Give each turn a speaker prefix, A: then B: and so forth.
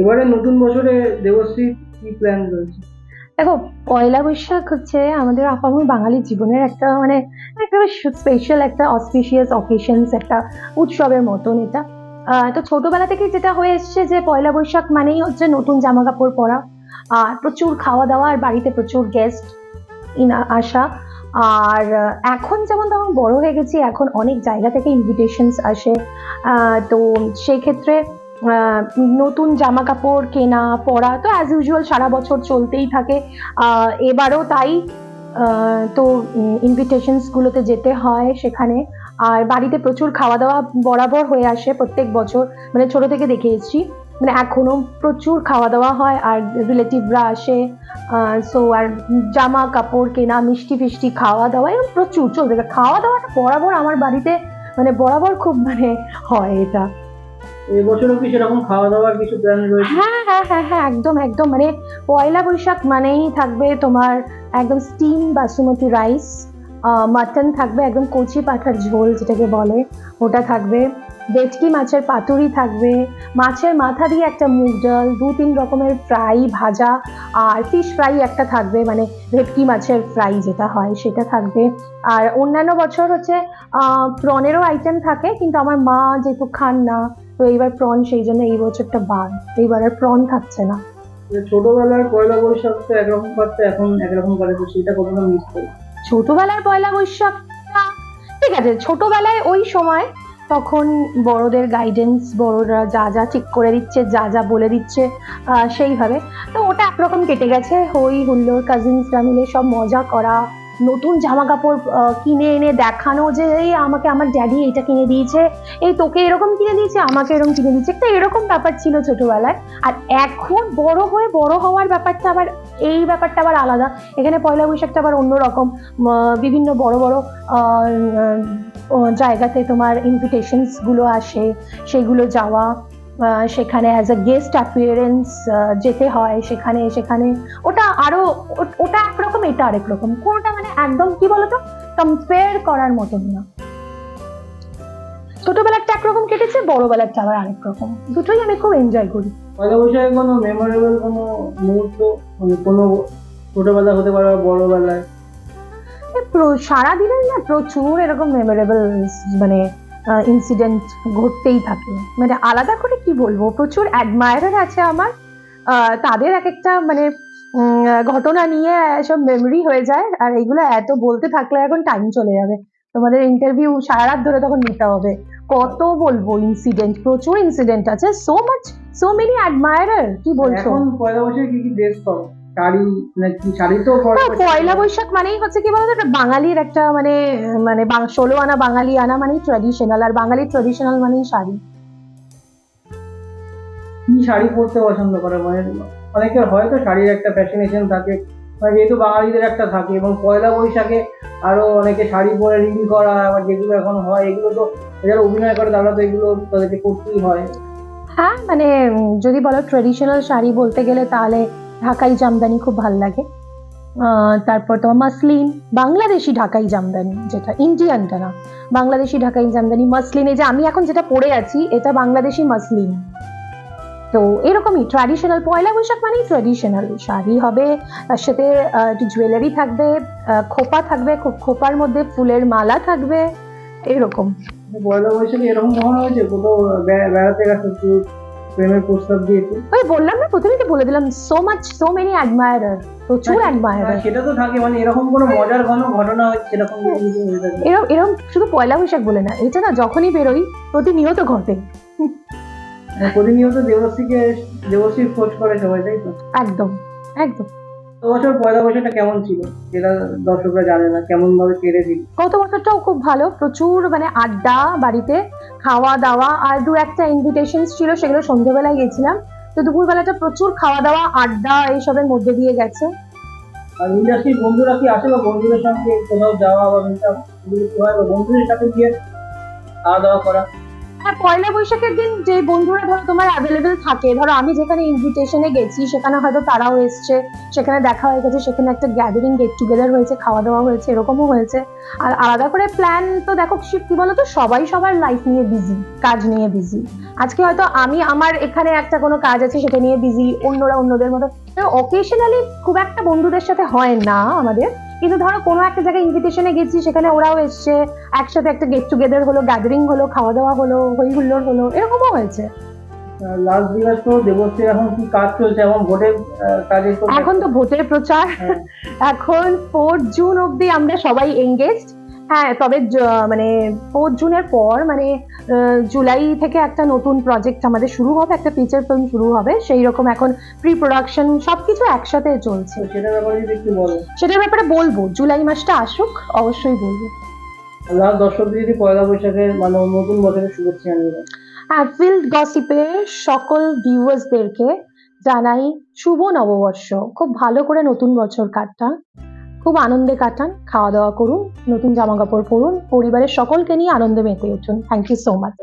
A: এবারে নতুন বছরে দেবশ্রী কি প্ল্যান রয়েছে?
B: দেখো, পয়লা বৈশাখ হচ্ছে আমাদের আপামর বাঙালি জীবনের একটা মানে একটা স্পেশাল একটা অসপিশিয়াস অকেশনস একটা উৎসবের মতন এটা। তো ছোটবেলা থেকে যেটা হয়ে এসছে যে পয়লা বৈশাখ মানেই হচ্ছে নতুন জামা কাপড় পরা, আর প্রচুর খাওয়া দাওয়া, আর বাড়িতে প্রচুর গেস্ট ইন আসা। আর এখন যেমন তখন বড় হয়ে গেছি, এখন অনেক জায়গা থেকে ইনভিটেশনস আসে। তো সেই ক্ষেত্রে নতুন জামা কাপড় কেনা, পরা, তো অ্যাজ ইউজুয়াল সারা বছর চলতেই থাকে। এবারও তাই তো ইনভিটেশনসগুলোতে যেতে হয় সেখানে। আর বাড়িতে প্রচুর খাওয়া দাওয়া বরাবর হয়ে আসে প্রত্যেক বছর। মানে ছোট থেকে দেখে এসেছি। মানে এখনও প্রচুর খাওয়া দাওয়া হয় আর রিলেটিভরা আসে। সো আর জামা কাপড় কেনা, মিষ্টি ফিষ্টি খাওয়া দাওয়া এরকম প্রচুর চলতে খাওয়া দাওয়াটা বরাবর আমার বাড়িতে মানে বরাবর খুব মানে হয় এটা।
A: এবছরও কি সেরকম খাওয়া দাওয়ার কিছু প্ল্যান রয়েছে?
B: হ্যাঁ হ্যাঁ হ্যাঁ হ্যাঁ একদম একদম। মানে পয়লা বৈশাখ মানেই থাকবে তোমার একদম স্টিম বাসুমতি রাইস মাটন থাকবে, একদম কচি পাঠার ঝোল যেটাকে বলে, ওটা থাকবে। ভেটকি মাছের পাতুরি থাকবে। মাছের মাথা দিয়ে একটা মুগ ডাল, দু তিন রকমের ফ্রাই ভাজা, আর ফিশ ফ্রাই একটা থাকবে মানে ভেটকি মাছের ফ্রাই যেটা হয়, সেটা থাকবে। আর অন্যান্য বছর হচ্ছে প্রনেরও আইটেম থাকে, কিন্তু আমার মা যেহেতু খান না তো এইবার প্রন সেই জন্য এই বছরটা বাদ এইবার আর প্রন থাকছে না।
A: ছোটবেলার পয়লা বৈশাখ তো একরকম কাটতো এখন একরকম কাটে তো সেটা কতটা মিস করি
B: ছোটবেলার পয়লা বৈশাখটা ঠিক আছে ছোটবেলায় ওই সময় তখন বড়দের গাইডেন্স বড়রা যা যা ঠিক করে দিচ্ছে যা যা বলে দিচ্ছে সেইভাবে। তো ওটা একরকম কেটে গেছে হই হুল্লোড় কাজিনসরা মিলে সব মজা করা নতুন জামা কাপড় কিনে এনে দেখানো যে, এই, আমাকে আমার ড্যাডি এটা কিনে দিয়েছে, এই তোকে এরকম কিনে দিয়েছে, আমাকে এরকম কিনে দিয়েছে। একটা এরকম ব্যাপার ছিল ছোটবেলায়। আর এখন বড় হয়ে বড় হওয়ার ব্যাপারটা আবার, এই ব্যাপারটা আবার আলাদা। এখানে পয়লা বৈশাখটা আবার অন্যরকম বিভিন্ন বড় বড় জায়গাতে তোমার ইনভিটেশনসগুলো আসে, সেগুলো যাওয়া সেখানে অ্যাজ আ গেস্ট অ্যাপিয়ারেন্স যেতে হয়, সেখানে সেখানে। ওটা আরও ও- ওটা একরকম, এটা আরেক রকম। কোনটা একদম কি বলতো? কম্পেয়ার করার মতন না। ছোটবেলারটা একরকম কেটেছে বড়বেলারটা আবার আরেক রকম। দুটোই আমি খুব এনজয় করি।
A: পয়লা বৈশাখে কোনো মেমোরেবল কোনো মুহূর্ত? মানে কোনো ছোটবেলা হতে পারে বড়বেলায়?
B: এ প্র- সারাদিনের না প্রচুর এরকম মেমোরেবল মানে ইনসিডেন্ট ঘটতেই থাকে। মানে আলাদা করে কি বলব? প্রচুর অ্যাডমায়ারার আছে আমার। আহ, তাদের এক একটা মানে ঘটনা নিয়ে সব মেমরি হয়ে যায় আর এগুলো এত বলতে থাকলে এখন টাইম চলে যাবে। তোমাদের ইন্টারভিউ সারা রাত ধরে তখন নিতে হবে। কত বলব ইনসিডেন্ট প্রচুর ইনসিডেন্ট আছে so much so many admirer কি বলছো?
A: এখন পয়লা বৈশাখে কি কি ড্রেস পাবো শাড়ি নাকি শাড়ি তো পরে
B: পয়লা বৈশাখ মানেই হচ্ছে কি বলতো একটা বাঙালির একটা মানে মানে ষোলো আনা বাঙালি আনা মানেই ট্র্যাডিশনাল আর বাঙালির ট্র্যাডিশনাল মানেই শাড়ি।
A: কি শাড়ি পরতে পছন্দ করে মানে অনেকের হয়তো শাড়ির একটা ফ্যাশনেশন থাকে যেহেতু বাঙালিদের একটা থাকে এবং পয়লা বৈশাখে আরও অনেকে শাড়ি পরে রিল করা, আবার যেগুলো এখন হয়, এগুলো তো যারা অভিনয় করে তারা তো এগুলো তাদেরকে করতেই হয়।
B: হ্যাঁ মানে যদি বলো ট্র্যাডিশনাল শাড়ি বলতে গেলে তাহলে ঢাকাই জামদানি খুব ভালো লাগে। তারপর তোমার মাসলিন, বাংলাদেশি ঢাকাই জামদানি যেটা, ইন্ডিয়ানটা না, বাংলাদেশি ঢাকাই জামদানি মাসলিন যে আমি এখন যেটা পরে আছি, এটা বাংলাদেশি মাসলিন। তো এরকমই ট্র্যাডিশনাল পয়লা বৈশাখ মানেই ট্র্যাডিশনাল শাড়ি হবে তার সাথে একটু জুয়েলারি থাকবে খোপা থাকবে খোপার মধ্যে ফুলের মালা থাকবে এরকম।
A: পয়লা বৈশাখে এরকম কখনো হয়েছে? কোথাও বেড়াতে গেছে প্রেমের প্রস্তাব দিয়েছে?
B: ওই বললাম না প্রথমেই তো বলে দিলাম so much so many admirer প্রচুর অ্যাডমায়ারার
A: সেটা তো থাকে মানে এরকম কোনো মজার কোনো ঘটনা হচ্ছে হয়ে। থাকে?
B: এরকম এরকম শুধু পয়লা বৈশাখ বলে না এটা না যখনই বেরোই প্রতিনিয়ত ঘটে।
A: প্রতিনিয়ত দেবশ্রীকে দেবশ্রীর খোঁজ করে সবাই তাই তো?
B: একদম একদম।
A: বছর পয়লা বৈশাখটা কেমন ছিল? যেটা দর্শকরা জানে না কেমন ভাবে কেড়ে দিল?
B: গত বছরটাও খুব ভালো প্রচুর মানে আড্ডা বাড়িতে খাওয়া দাওয়া আর দু একটা ইনভিটেশন ছিল সেগুলো সন্ধ্যেবেলায় গেছিলাম। তো দুপুরবেলাটা প্রচুর খাওয়া দাওয়া আড্ডা এইসবের মধ্যে দিয়ে গেছে।
A: আর ইন্ডাস্ট্রির বন্ধুরা কি আসে বা বন্ধুদের সঙ্গে কোথাও যাওয়া হয় বা বন্ধুদের সাথে গিয়ে খাওয়া দাওয়া করা?
B: পয়লা বৈশাখের দিন যে বন্ধুরা ধরো তোমার অ্যাভেলেবেল থাকে, ধরো আমি যেখানে ইনভিটেশনে গেছি, সেখানে হয়তো তারাও এসছে, সেখানে দেখা হয়ে গেছে, সেখানে একটা গ্যাদারিং গেট টুগেদার হয়েছে, খাওয়া দাওয়া হয়েছে, এরকমও হয়েছে। আর আলাদা করে প্ল্যান তো দেখো কি- কি বলতো, সবাই সবার লাইফ নিয়ে বিজি কাজ নিয়ে বিজি আজকে হয়তো আমি, আমার এখানে একটা কোনো কাজ আছে, সেটা নিয়ে বিজি অন্যরা অন্যদের মতো। অকেশনালি খুব একটা বন্ধুদের সাথে হয় না আমাদের। কিন্তু ধরো কোনো একটা জায়গায় ইনভিটেশনে গেছি সেখানে ওরাও এসছে একসাথে একটা গেট টুগেদার হলো গ্যাদারিং হলো খাওয়া দাওয়া হলো হই হুল্লোড় হলো এরকমও হয়েছে।
A: লাস্ট দিনের তো দেবশ্রী এখন কি কাজ চলছে? এখন ভোটের কাজে
B: এখন তো ভোটের প্রচার।
A: হ্যাঁ।
B: এখন ফোর জুন অব্দি আমরা সবাই এঙ্গেজড হ্যাঁ তবে মানে ফোর্থ জুনের পর মানে জুলাই থেকে একটা নতুন প্রজেক্ট আমাদের শুরু হবে একটা ফিচার ফিল্ম শুরু হবে সেই রকম এখন প্রি প্রোডাকশন সবকিছু একসাথে চলছে।
A: সেটার ব্যাপারে
B: বলব জুলাই মাসটা আসুক অবশ্যই বলব।
A: লাস্ট দর্শকদের যদি পয়লা বৈশাখের মানে নতুন বছরের শুভেচ্ছা জানিয়ে
B: ফিল্ড গসিপের সকল ভিউয়ার্সদেরকে জানাই শুভ নববর্ষ। খুব ভালো করে নতুন বছর কাটান খুব আনন্দে কাটান, খাওয়া দাওয়া করুন, নতুন জামা কাপড় পরুন, পরিবারের সকলকে নিয়ে আনন্দে মেতে উঠুন। Thank you so much